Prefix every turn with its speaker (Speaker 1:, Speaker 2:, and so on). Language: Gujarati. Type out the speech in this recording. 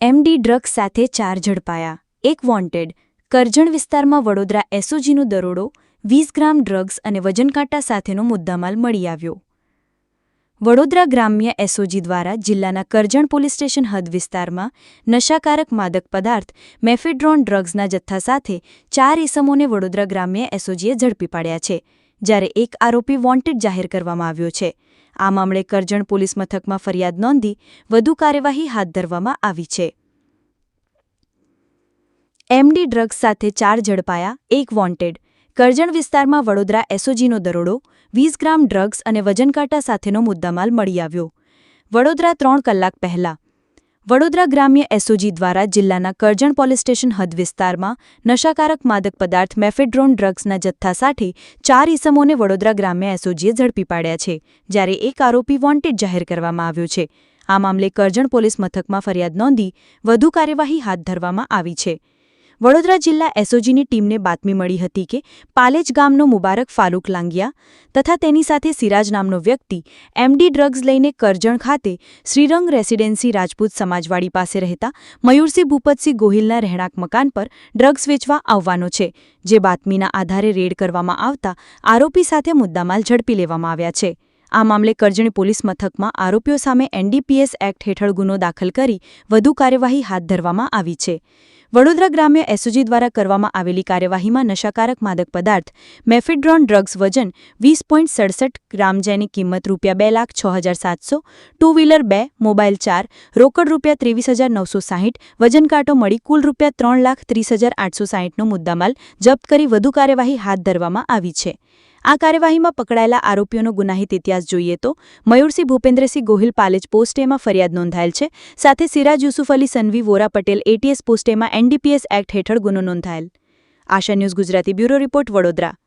Speaker 1: એમડી ડ્રગ્સ સાથે ચાર ઝડપાયા. એક વોન્ટેડ. કરજણ વિસ્તારમાં વડોદરા એસઓજીનું દરોડો, વીસ ગ્રામ ડ્રગ્સ અને વજનકાંટા સાથેનો મુદ્દામાલ મળી આવ્યો. વડોદરા ગ્રામ્ય એસઓજી દ્વારા જિલ્લાના કરજણ પોલીસ સ્ટેશન હદ વિસ્તારમાં નશાકારક માદક પદાર્થ, મેફેડ્રોન ડ્રગ્સના જથ્થા સાથે ચાર ઇસમોને વડોદરા ગ્રામ્ય એસઓજીએ ઝડપી પાડ્યા છે, જ્યારે એક આરોપી વોન્ટેડ જાહેર કરવામાં આવ્યો છે. આ મામલે કરજણ પોલીસ મથકમાં ફરિયાદ નોંધી વધુ કાર્યવાહી હાથ ધરવામાં આવી છે. એમડી ડ્રગ્સ સાથે ચાર ઝડપાયા, એક વોન્ટેડ. કરજણ વિસ્તારમાં વડોદરા એસઓજીનો દરોડો, વીસ ગ્રામ ડ્રગ્સ અને વજનકાંટા સાથેનો મુદ્દામાલ મળી આવ્યો. વડોદરા ત્રણ કલાક પહેલા વડોદરા ગ્રામ્ય એસઓજી દ્વારા જિલ્લાના કરજણ પોલીસ સ્ટેશન હદ વિસ્તારમાં નશાકારક માદક પદાર્થ મેફેડ્રોન ડ્રગ્સના જથ્થા સાથે ચાર ઇસમોને વડોદરા ગ્રામ્ય એસઓજીએ ઝડપી પાડ્યા છે, જ્યારે એક આરોપી વોન્ટેડ જાહેર કરવામાં આવ્યો છે. આ મામલે કરજણ પોલીસ મથકમાં ફરિયાદ નોંધી વધુ કાર્યવાહી હાથ ધરવામાં આવી છે. વડોદરા જિલ્લા એસઓજીની ટીમને બાતમી મળી હતી કે પાલેજ ગામનો મુબારક ફારૂક લાંગિયા તથા તેની સાથે સિરાજ નામનો વ્યક્તિ એમડી ડ્રગ્સ લઈને કરજણ ખાતે શ્રીરંગ રેસિડેન્સી રાજપૂત સમાજવાડી પાસે રહેતા મયુરસિંહ ભૂપતસિંહ ગોહિલના રહેણાંક મકાન પર ડ્રગ્સ વેચવા આવવાનો છે, જે બાતમીના આધારે રેડ કરવામાં આવતા આરોપી સાથે મુદ્દામાલ ઝડપી લેવામાં આવ્યા છે. આ મામલે કરજણ પોલીસ મથકમાં આરોપીઓ સામે એનડીપીએસ એક્ટ હેઠળ ગુનો દાખલ કરી વધુ કાર્યવાહી હાથ ધરવામાં આવી છે. વડોદરા ગ્રામ્ય એસઓજી દ્વારા કરવામાં આવેલી કાર્યવાહીમાં નશાકારક માદક પદાર્થ, મેફેડ્રોન ડ્રગ્સ વજન વીસ પોઈન્ટ સડસઠ ગ્રામ જેની કિંમત રૂપિયા બે લાખ છ હજાર સાતસો, ટુ વ્હીલર બે, મોબાઈલ ચાર, રોકડ રૂપિયા ત્રેવીસ હજાર નવસો સાહીઠ વજનકાંટો મળી કુલ રૂપિયા ત્રણ લાખ ત્રીસ હજાર આઠસો સાહીઠનો મુદ્દામાલ જપ્ત કરી વધુ કાર્યવાહી હાથ ધરવામાં આવી છે. આ કાર્યવાહીમાં પકડાયેલા આરોપીઓનો ગુનાહિત ઇતિહાસ જોઈએ તો મયુરસિંહ ભૂપેન્દ્રસિંહ ગોહિલ પાલેજ પોસ્ટેમાં ફરિયાદ નોંધાયેલ છે. સાથે સિરાજ યુસુફ અલી સનવી, વોરા પટેલ એટીએસ પોસ્ટેમાં એનડીપીએસ એક્ટ હેઠળ ગુનો નોંધાયેલ. Asha news Gujarati bureau report Vadodara.